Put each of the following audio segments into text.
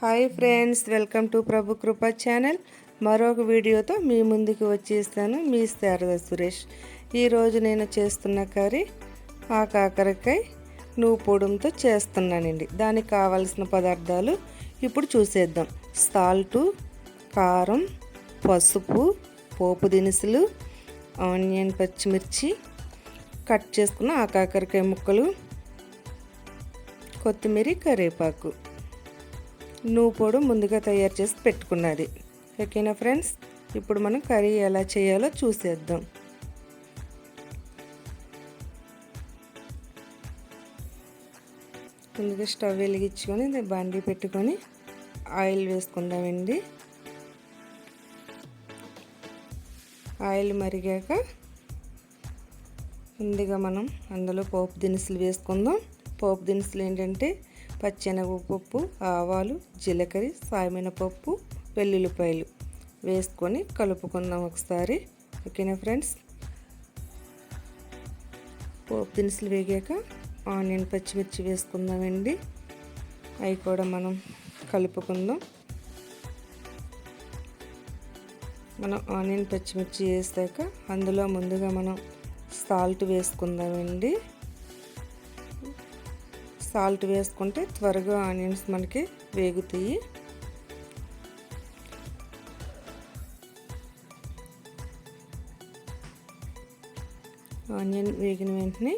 Hi friends welcome to Prabhu Krupa channel. మరొక వీడియోతో మీ ముందుకు వచ్చేస్తాను. మీ శారద సురేష్. ఈరోజు నేను చేస్తున్న కర్రీ ఆ కాకరకాయ నువ్వు పొడుంతో చేస్తున్నానండి. దానికి కావలసిన పదార్థాలు ఇప్పుడు చూసేద్దాం. సాల్టు కారం పసుపు పోపు దినుసులు ఆనియన్ పచ్చిమిర్చి. కట్ చేసుకున్న ఆ కాకరకాయ ముక్కలు కొత్తిమీర కరివేపాకు. నువ్వు పొడి ముందుగా తయారు చేసి పెట్టుకున్నది. ఓకేనా ఫ్రెండ్స్? ఇప్పుడు మనం కర్రీ ఎలా చేయాలో చూసేద్దాం. ముందుగా స్టవ్ వెలిగించుకొని బండి పెట్టుకొని ఆయిల్ వేసుకుందామండి. ఆయిల్ మరిగాక ముందుగా మనం అందులో పోపు దినుసులు వేసుకుందాం. పోపు దినుసులు ఏంటంటే పచ్చెనగపప్పు ఆవాలు జీలకర్ర సాయమినపప్పు వెల్లుల్లిపాయలు వేసుకొని కలుపుకుందాం ఒకసారి. ఓకేనా ఫ్రెండ్స్? పోపు దినుసులు వేగాక ఆనియన్ పచ్చిమిర్చి వేసుకుందామండి. అవి కూడా మనం కలుపుకుందాం. మనం ఆనియన్ పచ్చిమిర్చి వేసాక అందులో ముందుగా మనం సాల్ట్ వేసుకుందామండి. సాల్ట్ వేసుకుంటే త్వరగా ఆనియన్స్ మనకి వేగుతాయి. ఆనియన్ వేగిన వెంటనే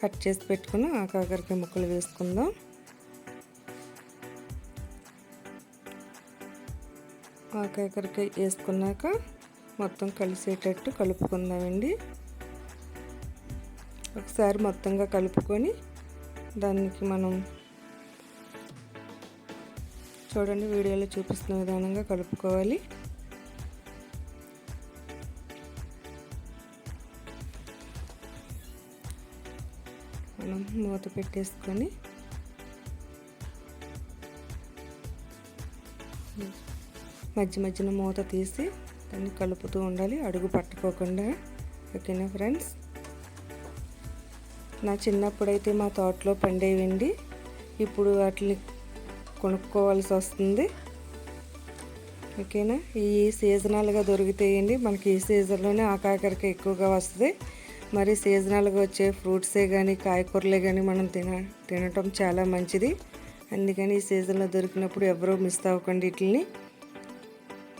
కట్ చేసి పెట్టుకుని ఆ కాకరకాయ ముక్కలు వేసుకుందాం. ఆ కాకరకాయ వేసుకున్నాక మొత్తం కలిసేటట్టు కలుపుకుందామండి. ఒకసారి మొత్తంగా కలుపుకొని దానికి మనం చూడండి వీడియోలో చూపిస్తున్న విధానంగా కలుపుకోవాలి. మనం మూత పెట్టేసుకొని మధ్య మధ్యన మూత తీసి దాన్ని కలుపుతూ ఉండాలి. అడుగు పట్టుకోకుండా ఓకేనా ఫ్రెండ్స్? నా చిన్నప్పుడైతే మా తోటలో పండేవండి. ఇప్పుడు వాటిని కొనుక్కోవాల్సి వస్తుంది. ఓకేనా? ఈ సీజనల్గా దొరుకుతాయండి. మనకి ఈ సీజన్లోనే ఆకాకరికి ఎక్కువగా వస్తుంది. మరి సీజనల్గా వచ్చే ఫ్రూట్సే కానీ కాయకూరలే కానీ మనం తిన తినటం చాలా మంచిది. అందుకని ఈ సీజన్లో దొరికినప్పుడు ఎవరో మిస్ అవ్వకండి వీటిని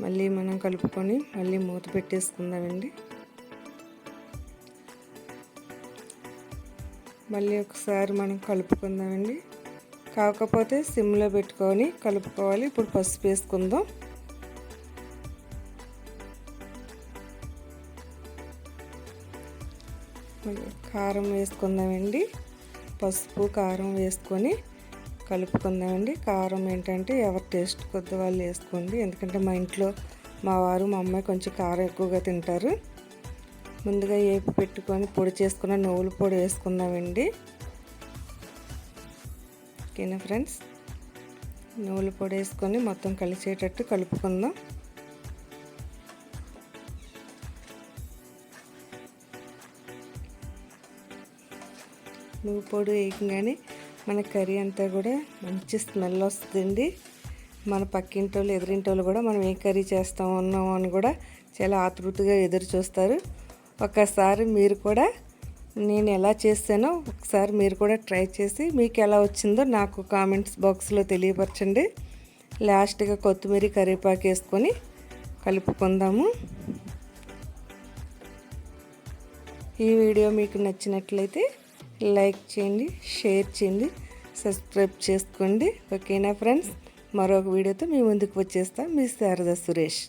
మళ్ళీ మనం కలుపుకొని మళ్ళీ మూత పెట్టేసుకుందామండి. మళ్ళీ ఒకసారి మనం కలుపుకుందామండి. కాకపోతే సిమ్లో పెట్టుకొని కలుపుకోవాలి. ఇప్పుడు పసుపు వేసుకుందాం. కారం వేసుకుందామండి. పసుపు కారం వేసుకొని కలుపుకుందామండి. కారం ఏంటంటే ఎవరి టేస్ట్ కొద్ది వాళ్ళు వేసుకోండి. ఎందుకంటే మా ఇంట్లో మా వారు మా అమ్మాయి కొంచెం కారం ఎక్కువగా తింటారు. ముందుగా ఏపి పెట్టుకొని పొడి చేసుకున్న నువ్వుల పొడి వేసుకుందామండి. ఓకేనా ఫ్రెండ్స్? నువ్వుల పొడి వేసుకొని మొత్తం కలిసేటట్టు కలుపుకుందాం. నువ్వు పొడి వేయగానే మన కర్రీ అంతా కూడా మంచి స్మెల్ వస్తుందండి. మన పక్కింటి వాళ్ళు ఎదురింటి వాళ్ళు కూడా మనం ఏ కర్రీ చేస్తాం ఉన్నాము అని కూడా చాలా ఆతృతగా ఎదురు చూస్తారు. ఒకసారి మీరు కూడా నేను ఎలా చేస్తానో ఒకసారి మీరు కూడా ట్రై చేసి మీకు ఎలా వచ్చిందో నాకు కామెంట్స్ బాక్స్లో తెలియపరచండి. లాస్ట్గా కొత్తిమీర కరివేపాకు వేసుకొని కలుపుకుందాము. ఈ వీడియో మీకు నచ్చినట్లయితే లైక్ చేయండి షేర్ చేయండి సబ్స్క్రైబ్ చేసుకోండి. ఓకేనా ఫ్రెండ్స్? మరొక వీడియోతో మీ ముందుకు వచ్చేస్తాం. మీ శారదా సురేష్.